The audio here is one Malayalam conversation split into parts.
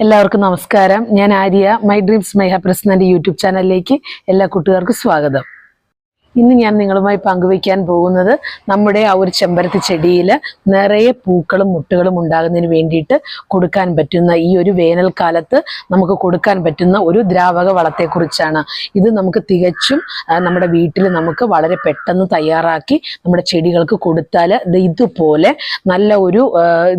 എല്ലാവർക്കും നമസ്കാരം. ഞാൻ Arya. My dreams my happiness എന്റെ യൂട്യൂബ് ചാനലിലേക്ക് എല്ലാ കൂട്ടുകാർക്കും സ്വാഗതം. ഇന്ന് ഞാൻ നിങ്ങളുമായി പങ്കുവയ്ക്കാൻ പോകുന്നത് നമ്മുടെ ആ ഒരു ചെമ്പരത്തി ചെടിയിൽ നിറയെ പൂക്കളും മുട്ടുകളും ഉണ്ടാകുന്നതിന് വേണ്ടിയിട്ട് കൊടുക്കാൻ പറ്റുന്ന ഈ ഒരു വേനൽക്കാലത്ത് നമുക്ക് കൊടുക്കാൻ പറ്റുന്ന ഒരു ദ്രാവക വളത്തെക്കുറിച്ചാണ്. ഇത് നമുക്ക് തികച്ചും നമ്മുടെ വീട്ടിൽ നമുക്ക് വളരെ പെട്ടെന്ന് തയ്യാറാക്കി നമ്മുടെ ചെടികൾക്ക് കൊടുത്താൽ ഇതുപോലെ നല്ല ഒരു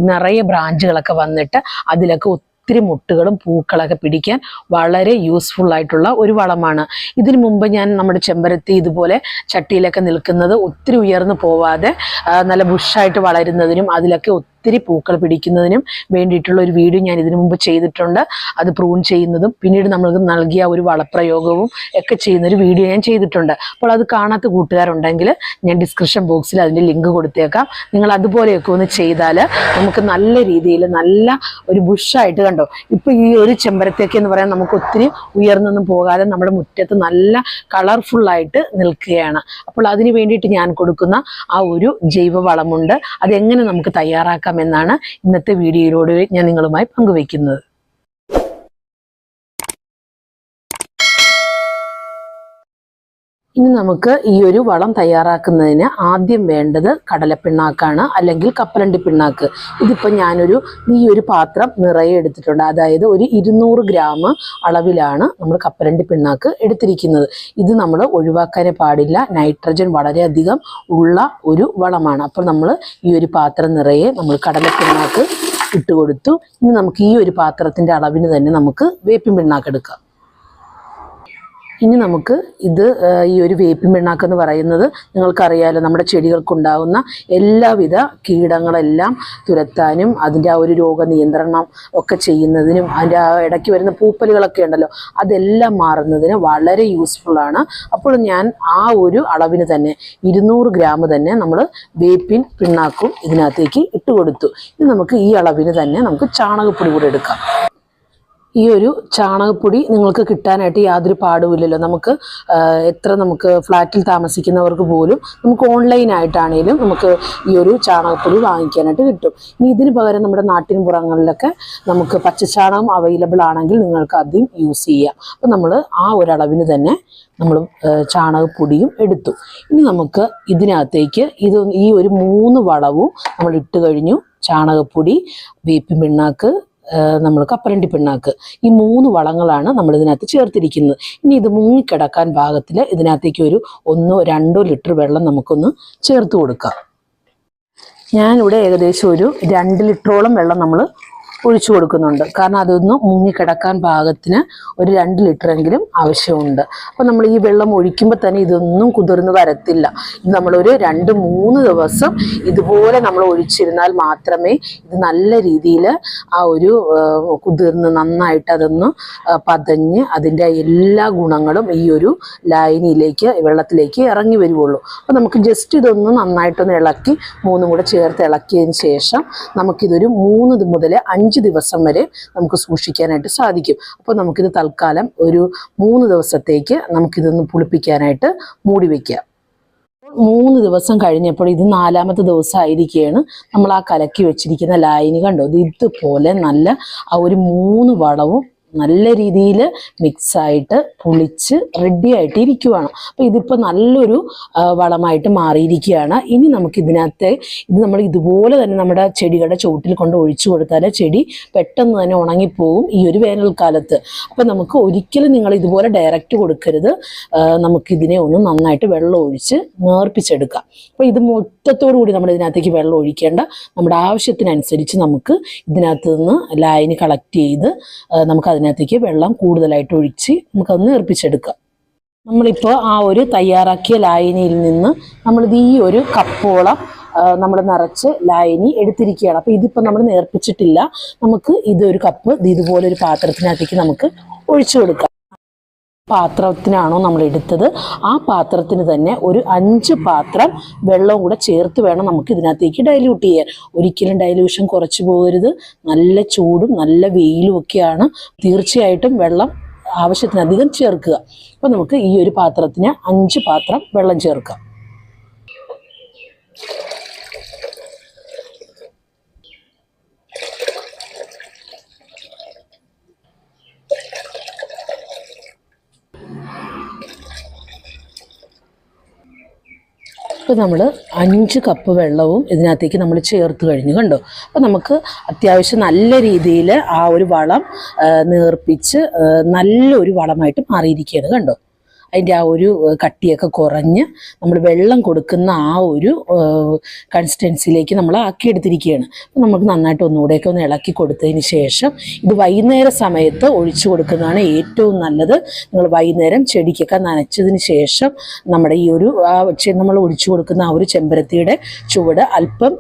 നിറയെ ബ്രാഞ്ചുകളൊക്കെ വന്നിട്ട് അതിലൊക്കെ ഒത്തിരി മുട്ടുകളും പൂക്കളൊക്കെ പിടിക്കാൻ വളരെ യൂസ്ഫുൾ ആയിട്ടുള്ള ഒരു വളമാണ്. ഇതിനു മുമ്പ് ഞാൻ നമ്മുടെ ചെമ്പരത്തി ഇതുപോലെ ചട്ടിയിലൊക്കെ നിൽക്കുന്നത് ഒത്തിരി ഉയർന്നു പോവാതെ നല്ല ബുഷായിട്ട് വളരുന്നതിനും അതിലൊക്കെ ഒത്തിരി പൂക്കൾ പിടിക്കുന്നതിനും വേണ്ടിയിട്ടുള്ള ഒരു വീഡിയോ ഞാൻ ഇതിനു മുമ്പ് ചെയ്തിട്ടുണ്ട്. അത് പ്രൂൺ ചെയ്യുന്നതും പിന്നീട് നമ്മൾക്ക് നൽകിയ ഒരു വളപ്രയോഗവും ഒക്കെ ചെയ്യുന്ന ഒരു വീഡിയോ ഞാൻ ചെയ്തിട്ടുണ്ട്. അപ്പോൾ അത് കാണാത്ത കൂട്ടുകാരുണ്ടെങ്കിൽ ഞാൻ ഡിസ്ക്രിപ്ഷൻ ബോക്സിൽ അതിന്റെ ലിങ്ക് കൊടുത്തേക്കാം. നിങ്ങൾ അതുപോലെയൊക്കെ ഒന്ന് ചെയ്താൽ നമുക്ക് നല്ല രീതിയിൽ നല്ല ഒരു ബുഷായിട്ട് കണ്ടോ ഇപ്പം ഈ ഒരു ചെമ്പരത്തേക്ക് എന്ന് പറയാൻ നമുക്ക് ഒത്തിരി ഉയർന്നൊന്നും പോകാതെ നമ്മുടെ മുറ്റത്ത് നല്ല കളർഫുള്ളായിട്ട് നിൽക്കുകയാണ്. അപ്പോൾ അതിന് വേണ്ടിയിട്ട് ഞാൻ കൊടുക്കുന്ന ആ ഒരു ജൈവ വളമുണ്ട്. അതെങ്ങനെ നമുക്ക് തയ്യാറാക്കാം എന്നാണ് ഇന്നത്തെ വീഡിയോയിലൂടെ ഞാൻ നിങ്ങളുമായി പങ്കുവയ്ക്കുന്നത്. ഇനി നമുക്ക് ഈ ഒരു വളം തയ്യാറാക്കുന്നതിന് ആദ്യം വേണ്ടത് കടലപ്പിണ്ണാക്കാണ് അല്ലെങ്കിൽ കപ്പലണ്ടി പിണ്ണാക്ക്. ഇതിപ്പോൾ ഞാനൊരു ഈ ഒരു പാത്രം നിറയെ എടുത്തിട്ടുണ്ട്. അതായത് ഒരു ഇരുന്നൂറ് ഗ്രാം അളവിലാണ് നമ്മൾ കപ്പലണ്ടി പിണ്ണാക്ക് എടുത്തിരിക്കുന്നത്. ഇത് നമ്മൾ ഒഴിവാക്കാനേ പാടില്ല. നൈട്രജൻ വളരെയധികം ഉള്ള ഒരു വളമാണ്. അപ്പോൾ നമ്മൾ ഈ ഒരു പാത്രം നിറയെ നമ്മൾ കടലപ്പിണ്ണാക്ക് ഇട്ട് കൊടുത്തു ഇനി നമുക്ക് ഈ ഒരു പാത്രത്തിന്റെ അളവിന് തന്നെ നമുക്ക് വേപ്പിൻ പിണ്ണാക്ക് എടുക്കാം. ഇനി നമുക്ക് ഇത് ഈ ഒരു വേപ്പിൻ പിണ്ണാക്ക് എന്ന് പറയുന്നത് നിങ്ങൾക്കറിയാലോ നമ്മുടെ ചെടികൾക്കുണ്ടാകുന്ന എല്ലാവിധ കീടങ്ങളെല്ലാം തുരത്താനും അതിന്റെ ആ ഒരു രോഗനിയന്ത്രണം ഒക്കെ ചെയ്യുന്നതിനും അതിന്റെ ആ ഇടയ്ക്ക് വരുന്ന പൂപ്പലുകളൊക്കെ ഉണ്ടല്ലോ അതെല്ലാം മാറുന്നതിന് വളരെ യൂസ്ഫുള്ളാണ് അപ്പോൾ ഞാൻ ആ ഒരു അളവിന് തന്നെ ഇരുന്നൂറ് ഗ്രാം തന്നെ നമ്മൾ വേപ്പിൻ പിണ്ണാക്കും ഇതിനകത്തേക്ക് ഇട്ട് കൊടുത്തു ഇനി നമുക്ക് ഈ അളവിന് തന്നെ നമുക്ക് ചാണകപ്പൊടി കൂടെ എടുക്കാം. ഈ ഒരു ചാണകപ്പൊടി നിങ്ങൾക്ക് കിട്ടാനായിട്ട് യാതൊരു പാടുമില്ലല്ലോ. നമുക്ക് എത്ര നമുക്ക് ഫ്ലാറ്റിൽ താമസിക്കുന്നവർക്ക് പോലും നമുക്ക് ഓൺലൈനായിട്ടാണേലും നമുക്ക് ഈ ഒരു ചാണകപ്പൊടി വാങ്ങിക്കാനായിട്ട് കിട്ടും. ഇനി ഇതിന് പകരം നമ്മുടെ നാട്ടിൻ പുറങ്ങളിലൊക്കെ നമുക്ക് പച്ചച്ചാണകം അവൈലബിൾ ആണെങ്കിൽ നിങ്ങൾക്ക് അതും യൂസ് ചെയ്യാം. അപ്പം നമ്മൾ ആ ഒരളവിന് തന്നെ നമ്മൾ ചാണകപ്പൊടിയും എടുത്തു. ഇനി നമുക്ക് ഇതിനകത്തേക്ക് ഇത് ഈ ഒരു മൂന്ന് വളവും നമ്മൾ ഇട്ട് കഴിഞ്ഞു. ചാണകപ്പൊടി വേപ്പിൻ പിണ്ണാക്ക് നമ്മൾ കപ്പലണ്ടി പിണ്ണാക്ക്. ഈ മൂന്ന് വളങ്ങളാണ് നമ്മൾ ഇതിനകത്ത് ചേർത്തിരിക്കുന്നത്. ഇനി ഇത് മുങ്ങിക്കിടക്കാൻ പാകത്തിൽ ഇതിനകത്തേക്ക് ഒരു ഒന്നോ രണ്ടോ ലിറ്റർ വെള്ളം നമുക്കൊന്ന് ചേർത്ത് കൊടുക്കാം. ഞാനിവിടെ ഏകദേശം ഒരു രണ്ട് ലിറ്ററോളം വെള്ളം നമ്മൾ ഒഴിച്ചു കൊടുക്കുന്നുണ്ട്. കാരണം അതൊന്ന് മുങ്ങിക്കിടക്കാൻ പാകത്തിന് ഒരു രണ്ട് ലിറ്ററെങ്കിലും ആവശ്യമുണ്ട്. അപ്പോൾ നമ്മൾ ഈ വെള്ളം ഒഴിക്കുമ്പോൾ തന്നെ ഇതൊന്നും കുതിർന്ന് വരത്തില്ല. നമ്മളൊരു രണ്ട് മൂന്ന് ദിവസം ഇതുപോലെ നമ്മൾ ഒഴിച്ചിരുന്നാൽ മാത്രമേ ഇത് നല്ല രീതിയിൽ ആ ഒരു കുതിർന്ന് നന്നായിട്ട് അതൊന്ന് പതഞ്ഞ് അതിന്റെ എല്ലാ ഗുണങ്ങളും ഈ ഒരു ലായനിയിലേക്ക് വെള്ളത്തിലേക്ക് ഇറങ്ങി വരുവുള്ളൂ. അപ്പോൾ നമുക്ക് ജസ്റ്റ് ഇതൊന്ന് നന്നായിട്ടൊന്ന് ഇളക്കി മൂന്നും കൂടെ ചേർത്ത് ഇളക്കിയതിന് ശേഷം നമുക്കിതൊരു മൂന്ന് മുതൽ അഞ്ച് ദിവസം വരെ നമുക്ക് സൂക്ഷിക്കാനായിട്ട് സാധിക്കും. അപ്പോൾ നമുക്കിത് തൽക്കാലം ഒരു മൂന്ന് ദിവസത്തേക്ക് നമുക്കിതൊന്ന് പുളിപ്പിക്കാനായിട്ട് മൂടി വയ്ക്കാം മൂന്ന് ദിവസം കഴിഞ്ഞപ്പോൾ ഇത് നാലാമത്തെ ദിവസമായിരിക്കുകയാണ്. നമ്മൾ ആ കലക്കി വെച്ചിരിക്കുന്ന ലായനി കണ്ടോ? ഇത് ഇതുപോലെ നല്ല ആ ഒരു മൂന്ന് വളവും നല്ല രീതിയിൽ മിക്സായിട്ട് പുളിച്ച് റെഡി ആയിട്ട് ഇരിക്കുവാണ്. അപ്പോൾ ഇതിപ്പോൾ നല്ലൊരു വളമായിട്ട് മാറിയിരിക്കുകയാണ്. ഇനി നമുക്ക് ഇതിനകത്തെ ഇത് നമ്മൾ ഇതുപോലെ തന്നെ നമ്മുടെ ചെടികളുടെ ചുവട്ടിൽ കൊണ്ട് ഒഴിച്ചു കൊടുത്താൽ ചെടി പെട്ടെന്ന് തന്നെ ഉണങ്ങിപ്പോവും ഈ ഒരു വേനൽക്കാലത്ത്. അപ്പോൾ നമുക്ക് ഒരിക്കലും നിങ്ങൾ ഇതുപോലെ ഡയറക്റ്റ് കൊടുക്കരുത്. നമുക്കിതിനെ ഒന്ന് നന്നായിട്ട് വെള്ളം ഒഴിച്ച് നേർപ്പിച്ചെടുക്കാം. അപ്പോൾ ഇത് മൊത്തത്തോടു കൂടി നമ്മൾ ഇതിനകത്തേക്ക് വെള്ളം ഒഴിക്കേണ്ട. നമ്മുടെ ആവശ്യത്തിനനുസരിച്ച് നമുക്ക് ഇതിനകത്ത് നിന്ന് ലായനി കളക്ട് ചെയ്ത് നമുക്ക് നമുക്ക് അതിനകത്തേക്ക് വെള്ളം കൂടുതലായിട്ട് ഒഴിച്ച് നമുക്കത് നേർപ്പിച്ചെടുക്കാം. നമ്മളിപ്പോൾ ആ ഒരു തയ്യാറാക്കിയ ലായനിയിൽ നിന്ന് നമ്മളിത് ഈ ഒരു കപ്പോളം നമ്മൾ നിറച്ച് ലായനി എടുത്തിരിക്കുകയാണ്. അപ്പോൾ ഇതിപ്പോൾ നമ്മൾ നേർപ്പിച്ചിട്ടില്ല. നമുക്ക് ഇതൊരു കപ്പ് ഇതുപോലെ ഒരു പാത്രത്തിനകത്തേക്ക് നമുക്ക് ഒഴിച്ചു കൊടുക്കാം. പാത്രത്തിനാണോ നമ്മൾ എടുത്തത്. ആ പാത്രത്തിന് തന്നെ ഒരു അഞ്ച് പാത്രം വെള്ളവും കൂടെ ചേർത്ത് വേണം നമുക്ക് ഇതിനകത്തേക്ക് ഡൈല്യൂട്ട് ചെയ്യാൻ. ഒരിക്കലും ഡൈല്യൂഷൻ കുറച്ച് പോകരുത്. നല്ല ചൂടും നല്ല വെയിലും ഒക്കെയാണ്. തീർച്ചയായിട്ടും വെള്ളം ആവശ്യത്തിനധികം ചേർക്കുക. അപ്പോൾ നമുക്ക് ഈ ഒരു പാത്രത്തിന് അഞ്ച് പാത്രം വെള്ളം ചേർക്കാം. ഇപ്പോൾ നമ്മൾ അഞ്ച് കപ്പ് വെള്ളവും ഇതിനകത്തേക്ക് നമ്മൾ ചേർത്ത് കഴിഞ്ഞു കണ്ടോ? അപ്പോൾ നമുക്ക് അത്യാവശ്യം നല്ല രീതിയിൽ ആ ഒരു വളം നേർപ്പിച്ച് നല്ലൊരു വളമായിട്ട് മാറിയിരിക്കുകയാണ് കണ്ടോ? അതിന്റെ ആ ഒരു കട്ടിയൊക്കെ കുറഞ്ഞ് നമ്മൾ വെള്ളം കൊടുക്കുന്ന ആ ഒരു കൺസിസ്റ്റൻസിയിലേക്ക് നമ്മൾ ആക്കിയെടുത്തിരിക്കുകയാണ്. അപ്പോൾ നമുക്ക് നന്നായിട്ട് ഒന്നുകൂടെയൊക്കെ ഒന്ന് ഇളക്കി കൊടുത്തതിന് ശേഷം ഇത് വൈകുന്നേര സമയത്ത് ഒഴിച്ചു കൊടുക്കുന്നതാണ് ഏറ്റവും നല്ലത്. നിങ്ങൾ വൈകുന്നേരം ചെടിക്കൊക്കെ നനച്ചതിന് ശേഷം നമ്മുടെ ഈ ഒരു നമ്മൾ ഒഴിച്ചു കൊടുക്കുന്ന ആ ഒരു ചെമ്പരത്തിയുടെ ചുവട് അല്പം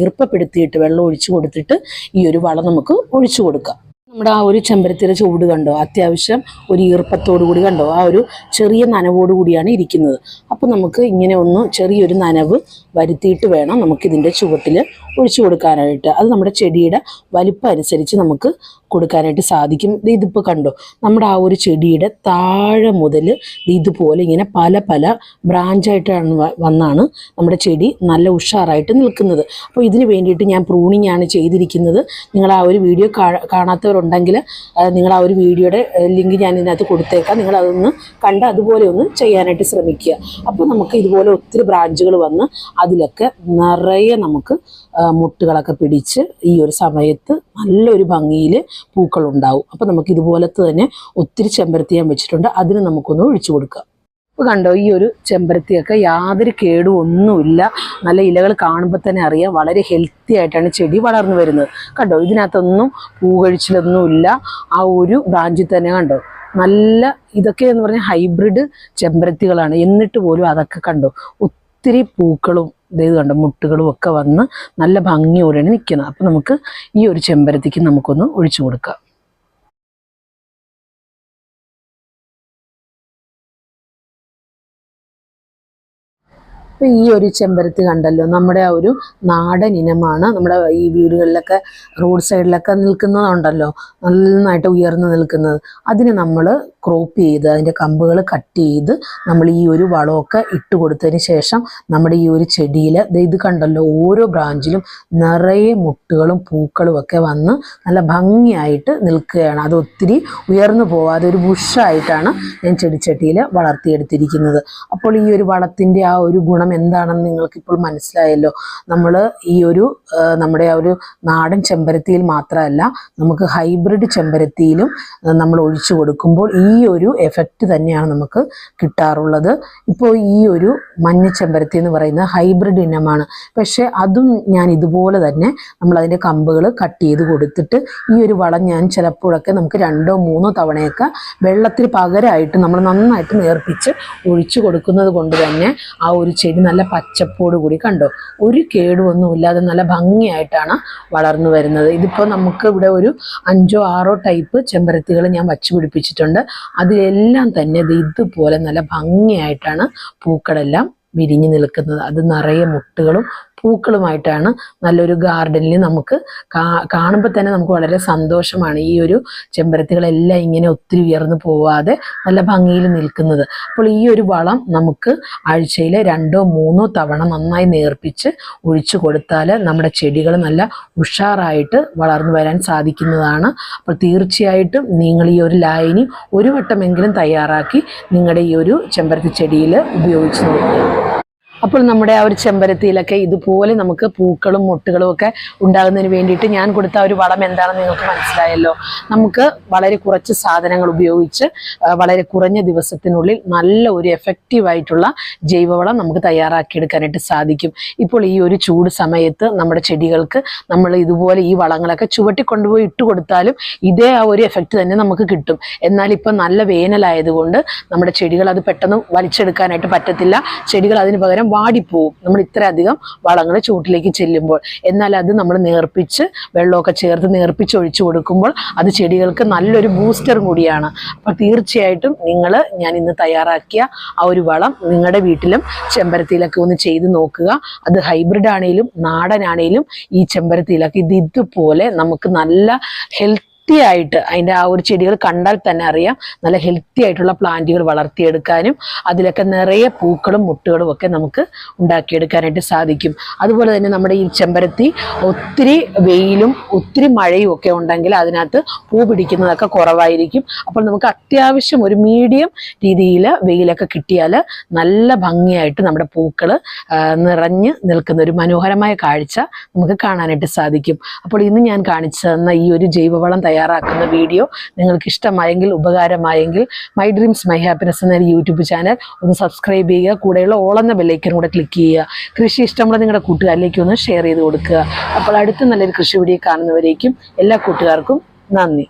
ഈർപ്പപ്പെടുത്തിയിട്ട് വെള്ളം ഒഴിച്ചു കൊടുത്തിട്ട് ഈ ഒരു വളം നമുക്ക് ഒഴിച്ചു കൊടുക്കാം. നമ്മുടെ ആ ഒരു ചെമ്പരത്തിയുടെ ചൂട് കണ്ടോ? അത്യാവശ്യം ഒരു ഈർപ്പത്തോടു കൂടി കണ്ടോ? ആ ഒരു ചെറിയ നനവോടു കൂടിയാണ് ഇരിക്കുന്നത്. അപ്പോൾ നമുക്ക് ഇങ്ങനെ ഒന്ന് ചെറിയൊരു നനവ് വരുത്തിയിട്ട് വേണം നമുക്കിതിന്റെ ചുവട്ടിൽ ഒഴിച്ചു കൊടുക്കാനായിട്ട്. അത് നമ്മുടെ ചെടിയുടെ വലിപ്പം അനുസരിച്ച് നമുക്ക് കൊടുക്കാനായിട്ട് സാധിക്കും. ഇതിപ്പോൾ കണ്ടോ? നമ്മുടെ ആ ഒരു ചെടിയുടെ താഴെ മുതൽ ഇതുപോലെ ഇങ്ങനെ പല പല ബ്രാഞ്ചായിട്ടാണ് വന്നാണ് നമ്മുടെ ചെടി നല്ല ഉഷാറായിട്ട് നിൽക്കുന്നത്. അപ്പോൾ ഇതിന് വേണ്ടിയിട്ട് ഞാൻ പ്രൂണിങ് ആണ് ചെയ്തിരിക്കുന്നത്. നിങ്ങൾ ആ ഒരു വീഡിയോ കാണാത്തവരുണ്ടെങ്കിൽ നിങ്ങൾ ആ ഒരു വീഡിയോയുടെ ലിങ്ക് ഞാൻ ഇതിനകത്ത് കൊടുത്തേക്കാം. നിങ്ങൾ അതൊന്ന് കണ്ട് അതുപോലെ ഒന്ന് ചെയ്യാനായിട്ട് ശ്രമിക്കുക. അപ്പോൾ നമുക്ക് ഇതുപോലെ ഒത്തിരി ബ്രാഞ്ചുകൾ വന്ന് അതിലൊക്കെ നിറയെ നമുക്ക് മുട്ടുകളൊക്കെ പിടിച്ച് ഈ ഒരു സമയത്ത് നല്ലൊരു ഭംഗിയിൽ പൂക്കളുണ്ടാവും. അപ്പോൾ നമുക്ക് ഇതുപോലത്തെ തന്നെ ഒത്തിരി ചെമ്പരത്തി ഞാൻ വെച്ചിട്ടുണ്ട്. അതിന് നമുക്കൊന്ന് ഒഴിച്ചു കൊടുക്കാം. ഇപ്പോൾ കണ്ടോ ഈ ഒരു ചെമ്പരത്തിയൊക്കെ യാതൊരു കേടും ഒന്നുമില്ല. നല്ല ഇലകൾ കാണുമ്പോൾ തന്നെ അറിയാം വളരെ ഹെൽത്തി ആയിട്ടാണ് ചെടി വളർന്നു വരുന്നത്. കണ്ടോ ഇതിനകത്തൊന്നും പൂകഴിച്ചിലൊന്നുമില്ല ആ ഒരു ബ്രാഞ്ചിൽ തന്നെ കണ്ടോ നല്ല ഇതൊക്കെ എന്ന് പറഞ്ഞാൽ ഹൈബ്രിഡ് ചെമ്പരത്തികളാണ്. എന്നിട്ട് പോലും അതൊക്കെ കണ്ടോ ഒത്തിരി പൂക്കളും ഇത് കണ്ട മുട്ടുകളും ഒക്കെ വന്ന് നല്ല ഭംഗിയോടെയാണ് നിൽക്കുന്നത് അപ്പം നമുക്ക് ഈ ഒരു ചെമ്പരത്തിക്ക് നമുക്കൊന്ന് ഒഴിച്ചു കൊടുക്കാം. അപ്പം ഈ ഒരു ചെമ്പരത്തി കണ്ടല്ലോ നമ്മുടെ ആ ഒരു നാടൻ ഇനമാണ്. നമ്മുടെ ഈ വീടുകളിലൊക്കെ റോഡ് സൈഡിലൊക്കെ നിൽക്കുന്നതുണ്ടല്ലോ നന്നായിട്ട് ഉയർന്നു നിൽക്കുന്നത്. അതിന് നമ്മൾ ക്രോപ്പ് ചെയ്ത് അതിന്റെ കമ്പുകൾ കട്ട് ചെയ്ത് നമ്മൾ ഈ ഒരു വളമൊക്കെ ഇട്ട് കൊടുത്തതിന് ശേഷം നമ്മുടെ ഈ ഒരു ചെടിയിൽ ഇത് കണ്ടല്ലോ ഓരോ ബ്രാഞ്ചിലും നിറയെ മുട്ടുകളും പൂക്കളും ഒക്കെ വന്ന് നല്ല ഭംഗിയായിട്ട് നിൽക്കുകയാണ്. അത് ഒത്തിരി ഉയർന്നു പോവാതെ ഒരു ബുഷായിട്ടാണ് ഞാൻ ചെടിച്ചട്ടിയിൽ വളർത്തിയെടുത്തിരിക്കുന്നത്. അപ്പോൾ ഈ ഒരു വളത്തിന്റെ ആ ഒരു ഗുണം എന്താണെന്ന് നിങ്ങൾക്കിപ്പോൾ മനസ്സിലായല്ലോ. നമ്മൾ ഈ ഒരു നമ്മുടെ ആ ഒരു നാടൻ ചെമ്പരത്തിയിൽ മാത്രമല്ല നമുക്ക് ഹൈബ്രിഡ് ചെമ്പരത്തിയിലും നമ്മൾ ഒഴിച്ചു കൊടുക്കുമ്പോൾ ഈ ഒരു എഫക്റ്റ് തന്നെയാണ് നമുക്ക് കിട്ടാറുള്ളത്. ഇപ്പോൾ ഈ ഒരു മഞ്ഞച്ചെമ്പരത്തി എന്ന് പറയുന്ന ഹൈബ്രിഡ് ഇനമാണ്. പക്ഷേ അതും ഞാൻ ഇതുപോലെ തന്നെ നമ്മൾ അതിന്റെ കമ്പുകൾ കട്ട് ചെയ്ത് കൊടുത്തിട്ട് ഈ ഒരു വളം ഞാൻ ചിലപ്പോഴൊക്കെ നമുക്ക് രണ്ടോ മൂന്നോ തവണയൊക്കെ വെള്ളത്തിന് പകരമായിട്ട് നമ്മൾ നന്നായിട്ട് നേർപ്പിച്ച് ഒഴിച്ചു കൊടുക്കുന്നത് കൊണ്ട് തന്നെ ആ ഒരു ചെടി നല്ല പച്ചപ്പോട് കൂടി കണ്ടോ? ഒരു കേടുവൊന്നുമില്ലാതെ നല്ല ഭംഗിയായിട്ടാണ് വളർന്നു വരുന്നത്. ഇതിപ്പോൾ നമുക്ക് ഇവിടെ ഒരു അഞ്ചോ ആറോ ടൈപ്പ് ചെമ്പരത്തികൾ ഞാൻ വച്ചു പിടിപ്പിച്ചിട്ടുണ്ട്. അതിലെല്ലാം തന്നെ ഇതുപോലെ നല്ല ഭംഗിയായിട്ടാണ് പൂക്കളെല്ലാം വിരിഞ്ഞു നിൽക്കുന്നത്. അത് നിറയെ മുട്ടുകളും പൂക്കളുമായിട്ടാണ് നല്ലൊരു ഗാർഡനിൽ നമുക്ക് കാണുമ്പോൾ തന്നെ നമുക്ക് വളരെ സന്തോഷമാണ് ഈ ഒരു ചെമ്പരത്തികളെല്ലാം ഇങ്ങനെ ഒത്തിരി ഉയർന്നു പോവാതെ നല്ല ഭംഗിയിൽ നിൽക്കുന്നത്. അപ്പോൾ ഈ ഒരു വളം നമുക്ക് ആഴ്ചയിൽ രണ്ടോ മൂന്നോ തവണ നന്നായി നേർപ്പിച്ച് ഒഴിച്ചു കൊടുത്താൽ നമ്മുടെ ചെടികൾ നല്ല ഉഷാറായിട്ട് വളർന്നു വരാൻ സാധിക്കുന്നതാണ്. അപ്പോൾ തീർച്ചയായിട്ടും നിങ്ങൾ ഈ ഒരു ലായനി ഒരു വട്ടമെങ്കിലും തയ്യാറാക്കി നിങ്ങളുടെ ഈ ഒരു ചെമ്പരത്തി ചെടിയിൽ ഉപയോഗിച്ച് നോക്കുക. അപ്പോൾ നമ്മുടെ ആ ഒരു ചെമ്പരത്തിയിലൊക്കെ ഇതുപോലെ നമുക്ക് പൂക്കളും മുട്ടുകളും ഒക്കെ ഉണ്ടാകുന്നതിന് വേണ്ടിയിട്ട് ഞാൻ കൊടുത്ത ഒരു വളം എന്താണെന്ന് നിങ്ങൾക്ക് മനസ്സിലായല്ലോ. നമുക്ക് വളരെ കുറച്ച് സാധനങ്ങൾ ഉപയോഗിച്ച് വളരെ കുറഞ്ഞ ദിവസത്തിനുള്ളിൽ നല്ല ഒരു എഫക്റ്റീവ് ആയിട്ടുള്ള ജൈവവളം നമുക്ക് തയ്യാറാക്കിയെടുക്കാനായിട്ട് സാധിക്കും. ഇപ്പോൾ ഈ ഒരു ചൂട് സമയത്ത് നമ്മുടെ ചെടികൾക്ക് നമ്മൾ ഇതുപോലെ ഈ വളങ്ങളൊക്കെ ചുവട്ടി കൊണ്ടുപോയി ഇട്ട് കൊടുത്താലും ഇതേ ആ ഒരു എഫക്റ്റ് തന്നെ നമുക്ക് കിട്ടും. എന്നാൽ ഇപ്പം നല്ല വേനലായതുകൊണ്ട് നമ്മുടെ ചെടികൾ അത് പെട്ടെന്ന് വലിച്ചെടുക്കാനായിട്ട് പറ്റത്തില്ല. ചെടികൾ അതിന് പകരം വാടിപ്പോവും. നമ്മൾ ഇത്രയധികം വളങ്ങൾ ചൂട്ടിലേക്ക് ചെല്ലുമ്പോൾ. എന്നാൽ അത് നമ്മൾ നേർപ്പിച്ച് വെള്ളമൊക്കെ ചേർത്ത് നേർപ്പിച്ച് ഒഴിച്ചു കൊടുക്കുമ്പോൾ അത് ചെടികൾക്ക് നല്ലൊരു ബൂസ്റ്റർ കൂടിയാണ്. അപ്പോൾ തീർച്ചയായിട്ടും നിങ്ങൾ ഞാൻ ഇന്ന് തയ്യാറാക്കിയ ആ ഒരു വളം നിങ്ങളുടെ വീട്ടിലും ചെമ്പരത്തിയിലൊക്കെ ഒന്ന് ചെയ്ത് നോക്കുക. അത് ഹൈബ്രിഡ് ആണെങ്കിലും നാടനാണെങ്കിലും ഈ ചെമ്പരത്തിയിലൊക്കെ ഇത് ഇതുപോലെ നമുക്ക് നല്ല ഹെൽത്ത് ഹെൽത്തി ആയിട്ട് അതിന്റെ ആ ഒരു ചെടികൾ കണ്ടാൽ തന്നെ അറിയാം. നല്ല ഹെൽത്തി ആയിട്ടുള്ള പ്ലാന്റുകൾ വളർത്തിയെടുക്കാനും അതിലൊക്കെ നിറയെ പൂക്കളും മുട്ടുകളും ഒക്കെ നമുക്ക് ഉണ്ടാക്കിയെടുക്കാനായിട്ട് സാധിക്കും. അതുപോലെ തന്നെ നമ്മുടെ ഈ ചെമ്പരത്തി ഒത്തിരി വെയിലും ഒത്തിരി മഴയും ഒക്കെ ഉണ്ടെങ്കിൽ അതിനകത്ത് പൂ പിടിക്കുന്നതൊക്കെ കുറവായിരിക്കും. അപ്പോൾ നമുക്ക് അത്യാവശ്യം ഒരു മീഡിയം രീതിയിൽ വെയിലൊക്കെ കിട്ടിയാൽ നല്ല ഭംഗിയായിട്ട് നമ്മുടെ പൂക്കൾ നിറഞ്ഞ് നിൽക്കുന്ന ഒരു മനോഹരമായ കാഴ്ച നമുക്ക് കാണാനായിട്ട് സാധിക്കും. അപ്പോൾ ഇന്ന് ഞാൻ കാണിച്ചു തന്ന ഈ ഒരു ജൈവവളം തയ്യാറാക്കുന്ന വീഡിയോ നിങ്ങൾക്ക് ഇഷ്ടമായെങ്കിൽ ഉപകാരമായെങ്കിൽ മൈ ഡ്രീംസ് മൈ ഹാപ്പിനെസ് എന്ന യൂട്യൂബ് ചാനൽ ഒന്ന് സബ്സ്ക്രൈബ് ചെയ്യുക. കൂടെയുള്ള ഓളെന്ന ബെല്ലൈക്കൻ കൂടെ ക്ലിക്ക് ചെയ്യുക. കൃഷി ഇഷ്ടമുള്ള നിങ്ങളുടെ കൂട്ടുകാരിലേക്ക് ഒന്ന് ഷെയർ ചെയ്ത് കൊടുക്കുക. അപ്പോൾ അടുത്ത നല്ലൊരു കൃഷി വീഡിയോ കാണുന്നവരേക്കും എല്ലാ കൂട്ടുകാർക്കും നന്ദി.